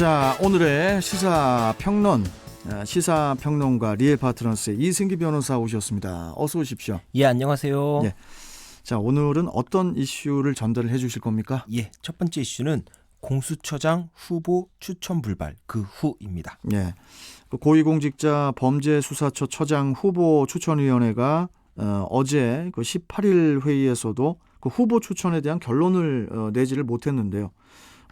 자 오늘의 시사 평론 아, 시사 평론가 리엘 파트너스의 이승기 변호사 오셨습니다. 어서 오십시오. 예, 안녕하세요. 예. 자 오늘은 어떤 이슈를 전달을 해주실 겁니까? 예, 첫 번째 이슈는 공수처장 후보 추천 불발 그 후입니다. 예. 그 고위공직자 범죄수사처 처장 후보 추천위원회가 어, 어제 그 18일 회의에서도 그 후보 추천에 대한 결론을 어, 내지를 못했는데요.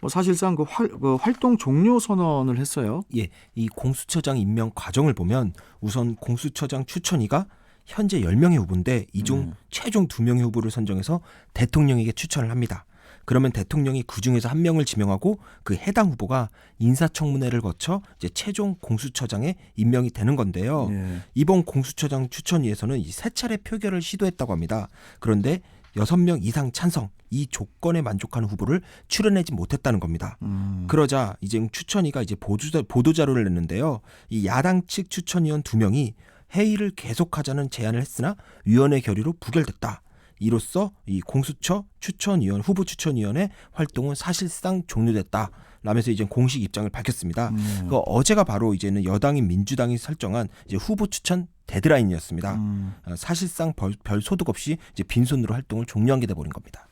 뭐 사실상 그, 활, 그 활동 종료 선언을 했어요. 예, 이 공수처장 임명 과정을 보면 우선 공수처장 추천위가 현재 10명의 후보인데 이중 음. 최종 2명의 후보를 선정해서 대통령에게 추천을 합니다. 그러면 대통령이 그 중에서 한 명을 지명하고 그 해당 후보가 인사청문회를 거쳐 이제 최종 공수처장에 임명이 되는 건데요. 예. 이번 공수처장 추천위에서는 이 세 차례 표결을 시도했다고 합니다. 그런데 여섯 명 이상 찬성 이 조건에 만족하는 후보를 출연하지 못했다는 겁니다. 음. 그러자 이제 추천위가 이제 보도자, 보도자료를 냈는데요. 이 야당 측 추천위원 두 명이 회의를 계속하자는 제안을 했으나 위원회 결의로 부결됐다. 이로써 이 공수처 추천위원 후보 추천위원회 활동은 사실상 종료됐다. 라면서 이제 공식 입장을 밝혔습니다. 음. 그 어제가 바로 이제는 여당인 민주당이 설정한 이제 후보 추천 데드라인이었습니다. 음. 어, 사실상 벌- 별 소득 없이 이제 빈손으로 활동을 종료하게 돼 버린 겁니다.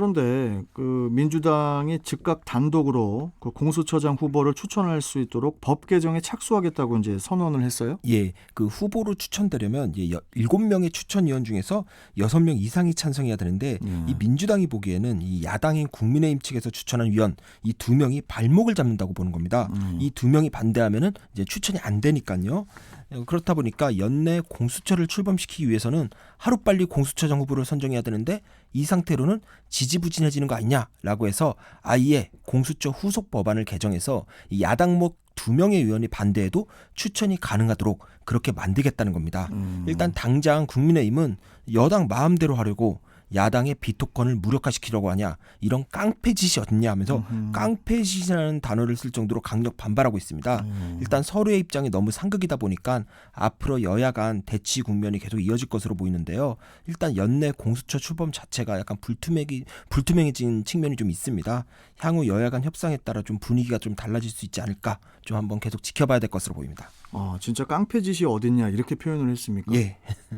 그런데 그 민주당이 즉각 단독으로 그 공수처장 후보를 추천할 수 있도록 법 개정에 착수하겠다고 이제 선언을 했어요. 예, 그 후보로 추천되려면 이제 여- 일곱 명의 추천위원 중에서 여섯 명 이상이 찬성해야 되는데 예. 이 민주당이 보기에는 이 야당인 국민의힘 측에서 추천한 위원 이 두 명이 발목을 잡는다고 보는 겁니다. 음. 이두 명이 반대하면은 이제 추천이 안 되니까요. 어, 그렇다 보니까 연내 공수처를 출범시키기 위해서는 하루 빨리 공수처장 후보를 선정해야 되는데 이 상태로는 지지부진해지는 거 아니냐라고 해서 아예 공수처 후속 법안을 개정해서 이 야당목 두 명의 의원이 반대해도 추천이 가능하도록 그렇게 만들겠다는 겁니다. 음. 일단 당장 국민의힘은 여당 마음대로 하려고 야당의 비토권을 무력화시키려고 하냐 이런 깡패 짓이 어딨냐 하면서 음흠. 깡패 짓이라는 단어를 쓸 정도로 강력 반발하고 있습니다. 음. 일단 서로의 입장이 너무 상극이다 보니까 앞으로 여야 간 대치 국면이 계속 이어질 것으로 보이는데요. 일단 연내 공수처 출범 자체가 약간 불투명이 불투명해진 측면이 좀 있습니다. 향후 여야 간 협상에 따라 좀 분위기가 좀 달라질 수 있지 않을까 좀 한번 계속 지켜봐야 될 것으로 보입니다. 아, 진짜 깡패 짓이 어딨냐 이렇게 표현을 했습니까? 예.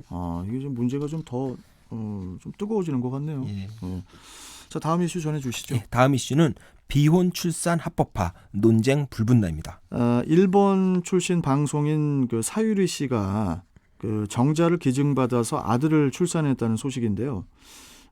아, 이게 좀 문제가 좀더 어, 좀 뜨거워지는 것 같네요. 예. 어. 자, 다음 이슈 전해 주시죠. 예, 다음 이슈는 비혼 출산 합법화 논쟁 불분나입니다. 아, 일본 출신 방송인 그 사유리 씨가 그 정자를 기증받아서 아들을 출산했다는 소식인데요.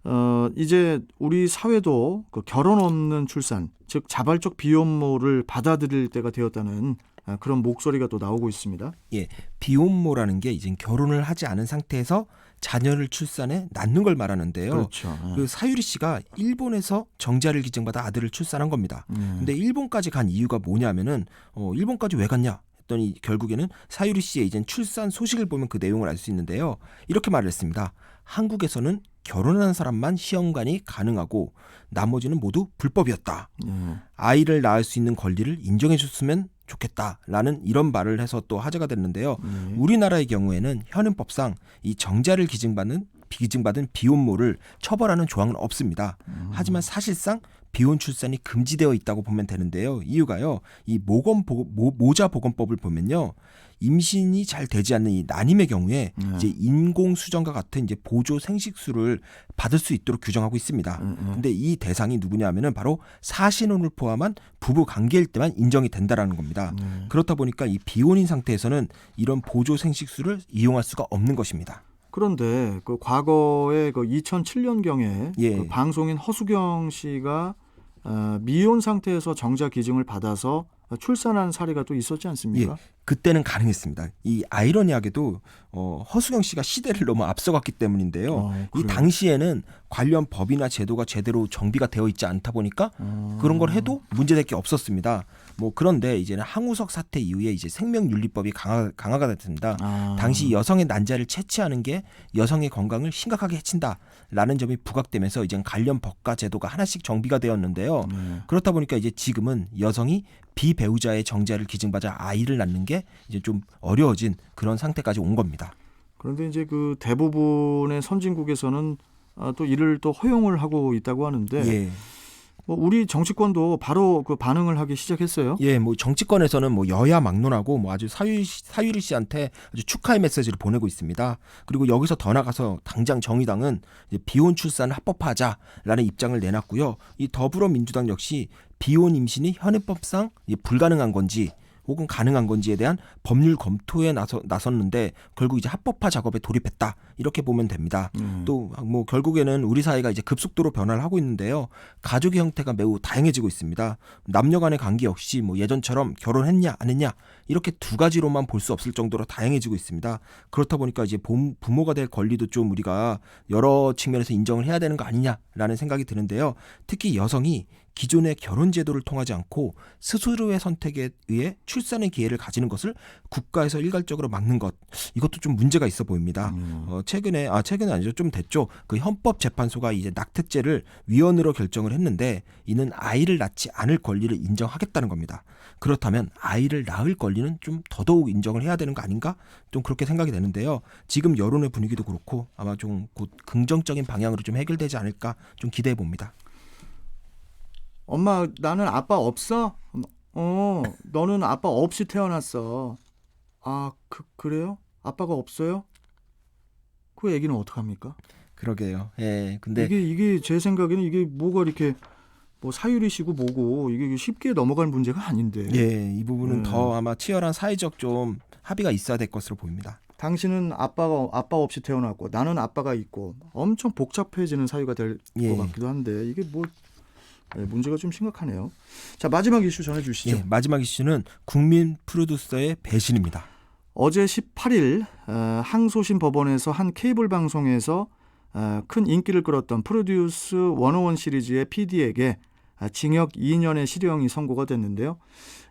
어, 이제 우리 사회도 그 결혼 없는 출산, 즉 자발적 비혼모를 받아들일 때가 되었다는 아, 그런 목소리가 또 나오고 있습니다. 예, 비혼모라는 게 이제 결혼을 하지 않은 상태에서 자녀를 출산해 낳는 걸 말하는데요. 그렇죠. 예. 그 사유리 씨가 일본에서 정자를 기증받아 아들을 출산한 겁니다. 음. 근데 일본까지 간 이유가 뭐냐면은 어, 일본까지 왜 갔냐? 했더니 결국에는 사유리 씨의 이젠 출산 소식을 보면 그 내용을 알 수 있는데요. 이렇게 말을 했습니다. 한국에서는 결혼한 사람만 시험관이 가능하고 나머지는 모두 불법이었다. 예. 아이를 낳을 수 있는 권리를 인정해 줬으면 좋겠다라는 이런 말을 해서 또 화제가 됐는데요. 예. 우리나라의 경우에는 현행법상 이 정자를 기증받는 기증받은 비혼모를 처벌하는 조항은 없습니다. 음. 하지만 사실상 비혼 출산이 금지되어 있다고 보면 되는데요. 이유가요. 이 모건 모, 모자 보건법을 보면요. 임신이 잘 되지 않는 이 난임의 경우에 네. 이제 인공 수정과 같은 이제 보조 생식수를 받을 수 있도록 규정하고 있습니다. 음, 음. 근데 이 대상이 누구냐면은 바로 사신혼을 포함한 부부 관계일 때만 인정이 된다라는 겁니다. 네. 그렇다 보니까 이 비혼인 상태에서는 이런 보조 생식수를 이용할 수가 없는 것입니다. 그런데 그 과거에 그 2007년 경에 예. 그 방송인 허수경 씨가 어, 미혼 상태에서 정자 기증을 받아서 출산한 사례가 또 있었지 않습니까? 그때는 가능했습니다. 이 아이러니하게도 어, 허수경 씨가 시대를 너무 앞서갔기 때문인데요. 어, 이? 당시에는 관련 법이나 제도가 제대로 정비가 되어 있지 않다 보니까 어. 그런 걸 해도 문제될 게 없었습니다. 뭐 그런데 이제는 항우석 사태 이후에 이제 생명윤리법이 강화, 강화가 됐습니다. 아. 당시 여성의 난자를 채취하는 게 여성의 건강을 심각하게 해친다라는 점이 부각되면서 이제 관련 법과 제도가 하나씩 정비가 되었는데요. 네. 그렇다 보니까 이제 지금은 여성이 비배우자의 정자를 기증받아 아이를 낳는 게 이제 좀 어려워진 그런 상태까지 온 겁니다. 그런데 이제 그 대부분의 선진국에서는 아, 또 이를 또 허용을 하고 있다고 하는데 예. 뭐 우리 정치권도 바로 그 반응을 하기 시작했어요. 예, 뭐 정치권에서는 뭐 여야 막론하고 뭐 아주 사유 사유리 씨한테 아주 축하의 메시지를 보내고 있습니다. 그리고 여기서 더 나가서 당장 정의당은 비혼 출산을 합법화하자라는 입장을 내놨고요. 이 더불어민주당 역시 비혼 임신이 현행법상 불가능한 건지 혹은 가능한 건지에 대한 법률 검토에 나서 나섰는데 결국 이제 합법화 작업에 돌입했다 이렇게 보면 됩니다. 음. 또뭐 결국에는 우리 사회가 이제 급속도로 변화를 하고 있는데요. 가족의 형태가 매우 다양해지고 있습니다. 남녀 간의 관계 역시 뭐 예전처럼 결혼했냐 안 했냐 이렇게 두 가지로만 볼 수 없을 정도로 다양해지고 있습니다. 그렇다 보니까 이제 봄- 부모가 될 권리도 좀 우리가 여러 측면에서 인정을 해야 되는 거 아니냐라는 생각이 드는데요. 특히 여성이 기존의 결혼 제도를 통하지 않고 스스로의 선택에 의해 출산의 기회를 가지는 것을 국가에서 일괄적으로 막는 것 이것도 좀 문제가 있어 보입니다. 음. 어, 최근에 아 최근은 아니죠 좀 됐죠 그 헌법재판소가 이제 낙태죄를 위헌으로 결정을 했는데 이는 아이를 낳지 않을 권리를 인정하겠다는 겁니다. 그렇다면 아이를 낳을 권리는 좀 더더욱 인정을 해야 되는 거 아닌가 좀 그렇게 생각이 되는데요. 지금 여론의 분위기도 그렇고 아마 좀 곧 긍정적인 방향으로 좀 해결되지 않을까 좀 기대해 봅니다. 엄마 나는 아빠 없어? 어 너는 아빠 없이 태어났어. 아 그, 그래요? 아빠가 없어요? 그 얘기는 어떡합니까? 그러게요. 예. 근데 이게 이게 제 생각에는 이게 뭐가 이렇게 뭐 사유리시고 뭐고 이게 쉽게 넘어갈 문제가 아닌데. 예, 이 부분은 음. 더 아마 치열한 사회적 좀 합의가 있어야 될 것으로 보입니다. 당신은 아빠가 아빠 없이 태어났고 나는 아빠가 있고 엄청 복잡해지는 사유가 될것 예. 같기도 한데 이게 뭐 예, 문제가 좀 심각하네요. 자 마지막 이슈 전해주시죠. 예, 마지막 이슈는 국민 프로듀서의 배신입니다. 어제 18일 어, 항소심 법원에서 한 케이블 방송에서 어, 큰 인기를 끌었던 프로듀스 101 시리즈의 PD에게 아, 징역 2년의 실형이 선고가 됐는데요.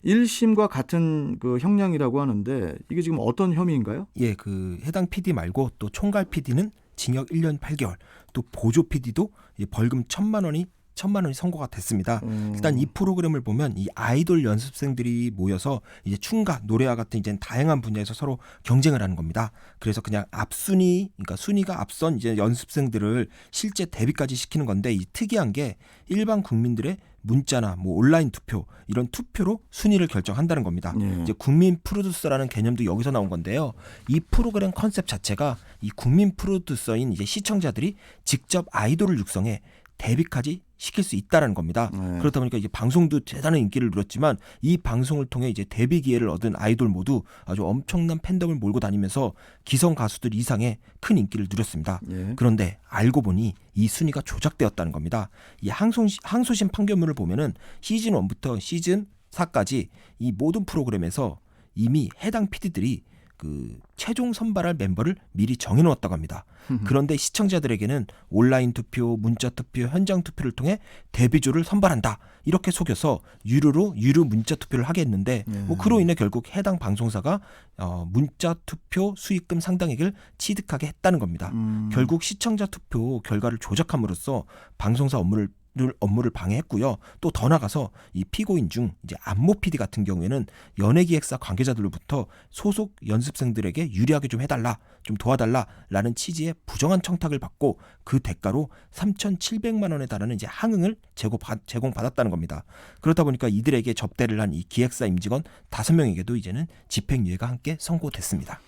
1심과 같은 그 형량이라고 하는데 이게 지금 어떤 혐의인가요? 예, 그 해당 PD 말고 또 총괄 PD는 징역 1년 8개월, 또 보조 PD도 벌금 1천만 원이 천만 원이 선고가 됐습니다. 음, 일단 이 프로그램을 보면 이 아이돌 연습생들이 모여서 이제 춤과 노래와 같은 이제 다양한 분야에서 서로 경쟁을 하는 겁니다. 그래서 그냥 앞순위, 그러니까 순위가 앞선 이제 연습생들을 실제 데뷔까지 시키는 건데 이 특이한 게 일반 국민들의 문자나 뭐 온라인 투표 이런 투표로 순위를 결정한다는 겁니다. 예. 이제 국민 프로듀서라는 개념도 여기서 나온 건데요. 이 프로그램 컨셉 자체가 이 국민 프로듀서인 이제 시청자들이 직접 아이돌을 육성해 데뷔까지 시킬 수 있다라는 겁니다. 네. 그렇다 보니까 이제 방송도 대단한 인기를 누렸지만 이 방송을 통해 이제 데뷔 기회를 얻은 아이돌 모두 아주 엄청난 팬덤을 몰고 다니면서 기성 가수들 이상의 큰 인기를 누렸습니다. 예. 그런데 알고 보니 이 순위가 조작되었다는 겁니다. 이 항소, 항소심 판결문을 보면은 시즌 1부터 시즌 4까지 이 모든 프로그램에서 이미 해당 PD들이 그 최종 선발할 멤버를 미리 정해놓았다고 합니다. 그런데 시청자들에게는 온라인 투표, 문자 투표, 현장 투표를 통해 데뷔조를 선발한다 이렇게 속여서 유료로 유료 문자 투표를 하게 했는데 네. 뭐 그로 인해 결국 해당 방송사가 어, 문자 투표 수익금 상당액을 취득하게 했다는 겁니다. 음, 결국 시청자 투표 결과를 조작함으로써 방송사 업무를 를- 업무를 방해했고요. 또 더 나가서 이 피고인 중 이제 안모 PD 같은 경우에는 연예기획사 관계자들로부터 소속 연습생들에게 유리하게 좀 해달라, 좀 도와달라라는 취지의 부정한 청탁을 받고 그 대가로 3,700만 원에 달하는 이제 항응을 제공받, 제공받았다는 겁니다. 그렇다 보니까 이들에게 접대를 한 이 기획사 임직원 다섯 명에게도 이제는 집행유예가 함께 선고됐습니다.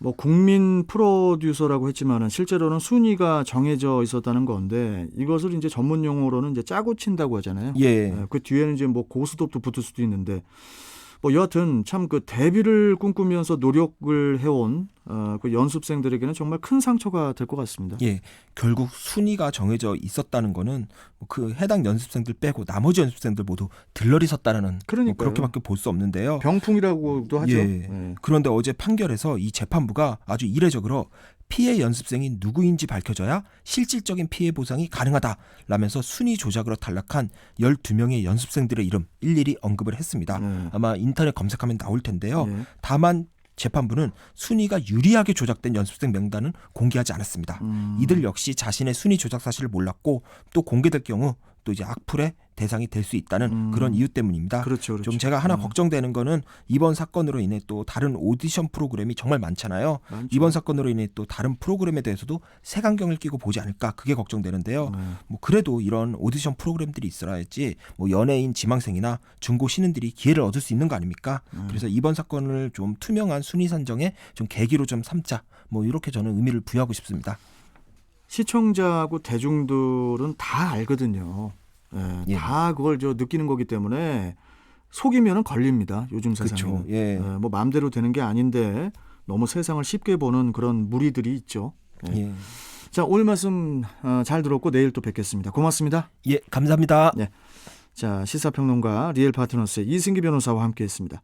뭐 국민 프로듀서라고 했지만은 실제로는 순위가 정해져 있었다는 건데 이것을 이제 전문 용어로는 이제 짜고 친다고 하잖아요. 예. 예, 그 뒤에는 이제 뭐 고스톱도 붙을 수도 있는데 뭐 여하튼 참 그 데뷔를 꿈꾸면서 노력을 해온 어, 그 연습생들에게는 정말 큰 상처가 될 것 같습니다. 예, 결국 순위가 정해져 있었다는 거는 뭐그 해당 연습생들 빼고 나머지 연습생들 모두 들러리 섰다는 뭐. 그렇게밖에 볼 수 없는데요. 병풍이라고도 하죠. 예. 예. 그런데 어제 판결에서 이 재판부가 아주 이례적으로 피해 연습생이 누구인지 밝혀져야 실질적인 피해 보상이 가능하다라면서 순위 조작으로 탈락한 12명의 연습생들의 이름 일일이 언급을 했습니다. 예. 아마 인터넷 검색하면 나올 텐데요. 예. 다만 재판부는 순위가 유리하게 조작된 연습생 명단은 공개하지 않았습니다. 음. 이들 역시 자신의 순위 조작 사실을 몰랐고 또 공개될 경우 또 이제 악플에 대상이 될 수 있다는 음. 그런 이유 때문입니다. 그렇죠, 그렇죠. 좀 제가 하나 음. 걱정되는 거는 이번 사건으로 인해 또 다른 오디션 프로그램이 정말 많잖아요. 많죠. 이번 사건으로 인해 또 다른 프로그램에 대해서도 색안경을 끼고 보지 않을까 그게 걱정되는데요. 네. 뭐 그래도 이런 오디션 프로그램들이 있어야지 뭐 연예인 지망생이나 중고 신인들이 기회를 얻을 수 있는 거 아닙니까? 음. 그래서 이번 사건을 좀 투명한 순위 산정에 좀 계기로 좀 삼자. 뭐 이렇게 저는 의미를 부여하고 싶습니다. 시청자하고 대중들은 다 알거든요. 예, 예. 다 그걸 저 느끼는 거기 때문에 속이면은 걸립니다. 요즘 세상에. 그렇죠. 예. 뭐 마음대로 되는 게 아닌데 너무 세상을 쉽게 보는 그런 무리들이 있죠. 예. 예. 자, 오늘 말씀 어, 잘 들었고 내일 또 뵙겠습니다. 고맙습니다. 예, 감사합니다. 자, 시사평론가 리엘 파트너스의 이승기 변호사와 함께 했습니다.